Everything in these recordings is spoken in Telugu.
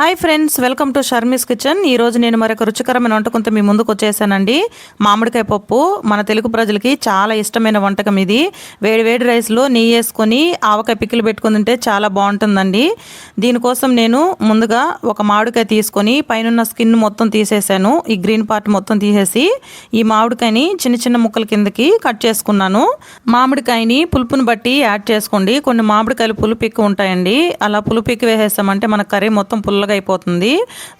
Hi friends welcome to Sharmi's kitchen. ఈ రోజు నేను మరొక రుచికరమైన వంటకంతో మీ ముందుకు వచ్చేసానండి. మామిడికాయ పప్పు మన తెలుగు ప్రజలకి చాలా ఇష్టమైన వంటకం ఇది. వేడి వేడి రైస్లో నెయ్యి వేసుకొని ఆవకాయ పిక్కలు పెట్టుకుని తింటే చాలా బాగుంటుందండి. దీనికోసం నేను ముందుగా ఒక మామిడికాయ తీసుకొని పైన స్కిన్ మొత్తం తీసేసాను. ఈ గ్రీన్ పార్ట్ మొత్తం తీసేసి ఈ మామిడికాయని చిన్న చిన్న ముక్కల కిందకి కట్ చేసుకున్నాను. మామిడికాయని పులుపుని బట్టి యాడ్ చేసుకోండి. కొన్ని మామిడికాయలు పులుపు ఎక్కువ ఉంటాయండి. అలా పులుపు ఎక్కువ వేసేసామంటే మన కర్రీ మొత్తం పుల్లగా అయిపోతుంది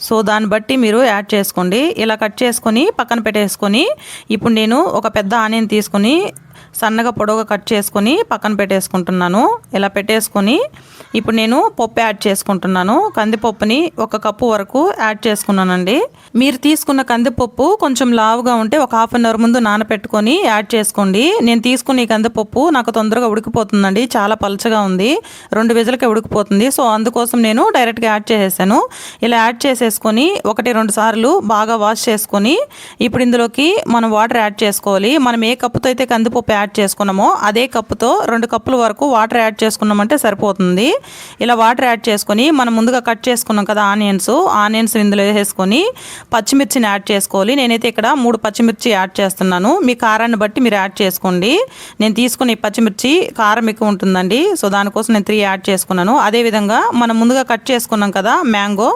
సో దాన్ని బట్టి మీరు యాడ్ చేసుకోండి. ఇలా కట్ చేసుకొని పక్కన పెట్టేసుకొని ఇప్పుడు నేను ఒక పెద్ద ఆనియన్ తీసుకొని సన్నగా పొడవుగా కట్ చేసుకొని పక్కన పెట్టేసుకుంటున్నాను. ఇలా పెట్టేసుకొని ఇప్పుడు నేను పప్పు యాడ్ చేసుకుంటున్నాను. కందిపప్పుని ఒక కప్పు వరకు యాడ్ చేసుకున్నానండి. మీరు తీసుకున్న కందిపప్పు కొంచెం లావుగా ఉంటే ఒక హాఫ్ అన్ అవర్ ముందు నానపెట్టుకొని యాడ్ చేసుకోండి. నేను తీసుకున్న ఈ కందిపప్పు నాకు తొందరగా ఉడికిపోతుందండి. చాలా పలచగా ఉంది. రెండు విజలకి ఉడికిపోతుంది. సో అందుకోసం నేను డైరెక్ట్గా యాడ్ చేసేసాను. ఇలా యాడ్ చేసేసుకొని ఒకటి రెండు సార్లు బాగా వాష్ చేసుకొని ఇప్పుడు ఇందులోకి మనం వాటర్ యాడ్ చేసుకోవాలి. మనం ఏ కప్పుతో అయితే కందిపప్పు యాడ్ చేసుకున్నామో అదే కప్పుతో రెండు కప్పుల వరకు వాటర్ యాడ్ చేసుకున్నామంటే సరిపోతుంది. ఇలా వాటర్ యాడ్ చేసుకొని మనం ముందుగా కట్ చేసుకున్నాం కదా ఆనియన్స్. ఆనియన్స్ ఇందులో వేసేసుకొని పచ్చిమిర్చిని యాడ్ చేసుకోవాలి. నేనైతే ఇక్కడ మూడు పచ్చిమిర్చి యాడ్ చేస్తున్నాను. మీ కారాన్ని బట్టి మీరు యాడ్ చేసుకోండి. నేను తీసుకున్న ఈ పచ్చిమిర్చి కారం ఎక్కువ ఉంటుందండి. సో దానికోసం నేను త్రీ యాడ్ చేసుకున్నాను. అదేవిధంగా మనం ముందుగా కట్ చేసుకున్నాం కదా మ్యాంగో.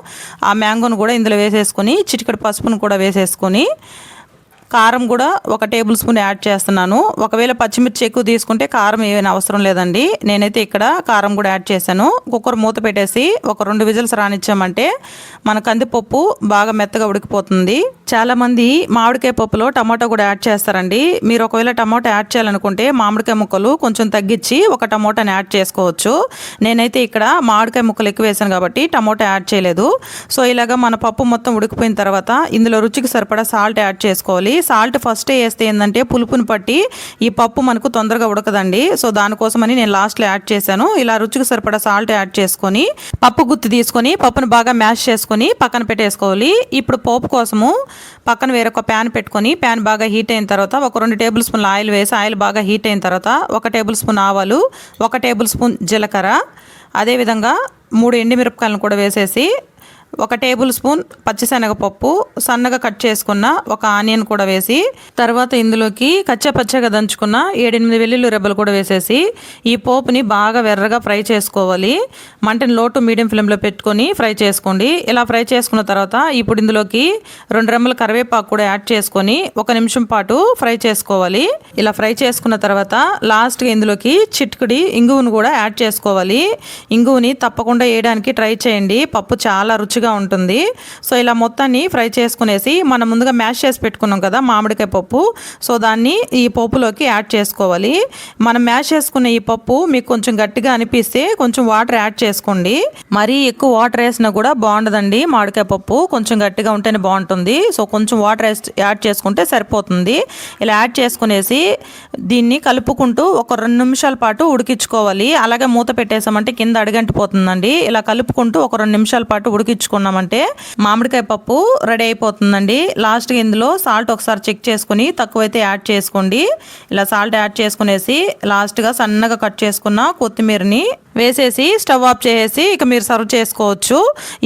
ఆ మ్యాంగోను కూడా ఇందులో వేసేసుకొని చిటికడి పసుపును కూడా వేసేసుకొని కారం కూడా ఒక టేబుల్ స్పూన్ యాడ్ చేస్తున్నాను. ఒకవేళ పచ్చిమిర్చి ఎక్కువ తీసుకుంటే కారం ఏమైనా అవసరం లేదండి. నేనైతే ఇక్కడ కారం కూడా యాడ్ చేశాను. కుక్కర్ మూత పెట్టేసి ఒక రెండు విజిల్స్ రానిచ్చామంటే మన కందిపప్పు బాగా మెత్తగా ఉడికిపోతుంది. చాలామంది మామిడికాయ పప్పులో టమాటో కూడా యాడ్ చేస్తారండి. మీరు ఒకవేళ టమాటో యాడ్ చేయాలనుకుంటే మామిడికాయ ముక్కలు కొంచెం తగ్గించి ఒక టమోటాని యాడ్ చేసుకోవచ్చు. నేనైతే ఇక్కడ మామిడికాయ ముక్కలు ఎక్కువ వేసాను కాబట్టి టమోటా యాడ్ చేయలేదు. సో ఇలాగ మన పప్పు మొత్తం ఉడికిపోయిన తర్వాత ఇందులో రుచికి సరిపడా సాల్ట్ యాడ్ చేసుకోవాలి. సాల్ట్ ఫస్ట్ వేస్తే ఏంటంటే పులుపుని పట్టి ఈ పప్పు మనకు తొందరగా ఉడకదండి. సో దానికోసమని నేను లాస్ట్లో యాడ్ చేశాను. ఇలా రుచికి సరిపడా సాల్ట్ యాడ్ చేసుకొని పప్పు గుత్తి తీసుకొని పప్పును బాగా మ్యాష్ చేసుకొని పక్కన పెట్టేసుకోవాలి. ఇప్పుడు పోపు కోసము పక్కన వేరొక ప్యాన్ పెట్టుకొని ప్యాన్ బాగా హీట్ అయిన తర్వాత ఒక రెండు టేబుల్ స్పూన్ల ఆయిల్ వేసి ఆయిల్ బాగా హీట్ అయిన తర్వాత ఒక టేబుల్ స్పూన్ ఆవాలు ఒక టేబుల్ స్పూన్ జీలకర్ర అదేవిధంగా మూడు ఎండిమిరపకాయలను కూడా వేసేసి ఒక టేబుల్ స్పూన్ పచ్చిశనగపప్పు సన్నగా కట్ చేసుకున్న ఒక ఆనియన్ కూడా వేసి తర్వాత ఇందులోకి కచ్చపచ్చగా దంచుకున్న ఏడెనిమిది వెల్లుల్లి రెబ్బలు కూడా వేసేసి ఈ పోపుని బాగా వెర్రగా ఫ్రై చేసుకోవాలి. మంటని లోటు మీడియం ఫ్లేమ్లో పెట్టుకొని ఫ్రై చేసుకోండి. ఇలా ఫ్రై చేసుకున్న తర్వాత ఇప్పుడు ఇందులోకి రెండు రెమ్మల కరివేపాకు కూడా యాడ్ చేసుకొని ఒక నిమిషం పాటు ఫ్రై చేసుకోవాలి. ఇలా ఫ్రై చేసుకున్న తర్వాత లాస్ట్గా ఇందులోకి చిట్కుడి ఇంగువను కూడా యాడ్ చేసుకోవాలి. ఇంగువని తప్పకుండా వేయడానికి ట్రై చేయండి. పప్పు చాలా రుచిగా ఉంటుంది. సో ఇలా మొత్తాన్ని ఫ్రై చేసుకునేసి మనం ముందుగా మ్యాష్ చేసి పెట్టుకున్నాం కదా మామిడికాయ పప్పు. సో దాన్ని ఈ పప్పులోకి యాడ్ చేసుకోవాలి. మనం మ్యాష్ చేసుకున్న ఈ పప్పు మీకు కొంచెం గట్టిగా అనిపిస్తే కొంచెం వాటర్ యాడ్ చేసుకోండి. మరీ ఎక్కువ వాటర్ వేసినా కూడా బాగుండదండి మామిడికాయ పప్పు. కొంచెం గట్టిగా ఉంటేనే బాగుంటుంది. సో కొంచెం వాటర్ యాడ్ చేసుకుంటే సరిపోతుంది. ఇలా యాడ్ చేసుకునేసి దీన్ని కలుపుకుంటూ ఒక రెండు నిమిషాల పాటు ఉడికించుకోవాలి. అలాగే మూత పెట్టేసామంటే కింద అడిగంటిపోతుందండి. ఇలా కలుపుకుంటూ ఒక రెండు నిమిషాల పాటు ఉడికించుకున్నామంటే మామిడికాయ పప్పు రెడీ అయిపోతుందండి. లాస్ట్గా ఇందులో సాల్ట్ ఒకసారి చెక్ చేసుకుని తక్కువైతే యాడ్ చేసుకోండి. ఇలా సాల్ట్ యాడ్ చేసుకునేసి లాస్ట్గా సన్నగా కట్ చేసుకున్న కొత్తిమీరని వేసేసి స్టవ్ ఆఫ్ చేసేసి ఇక మీరు సర్వ్ చేసుకోవచ్చు.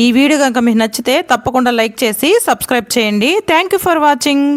ఈ వీడియో కనుక మీకు నచ్చితే తప్పకుండా లైక్ చేసి సబ్స్క్రైబ్ చేయండి. Thank you for watching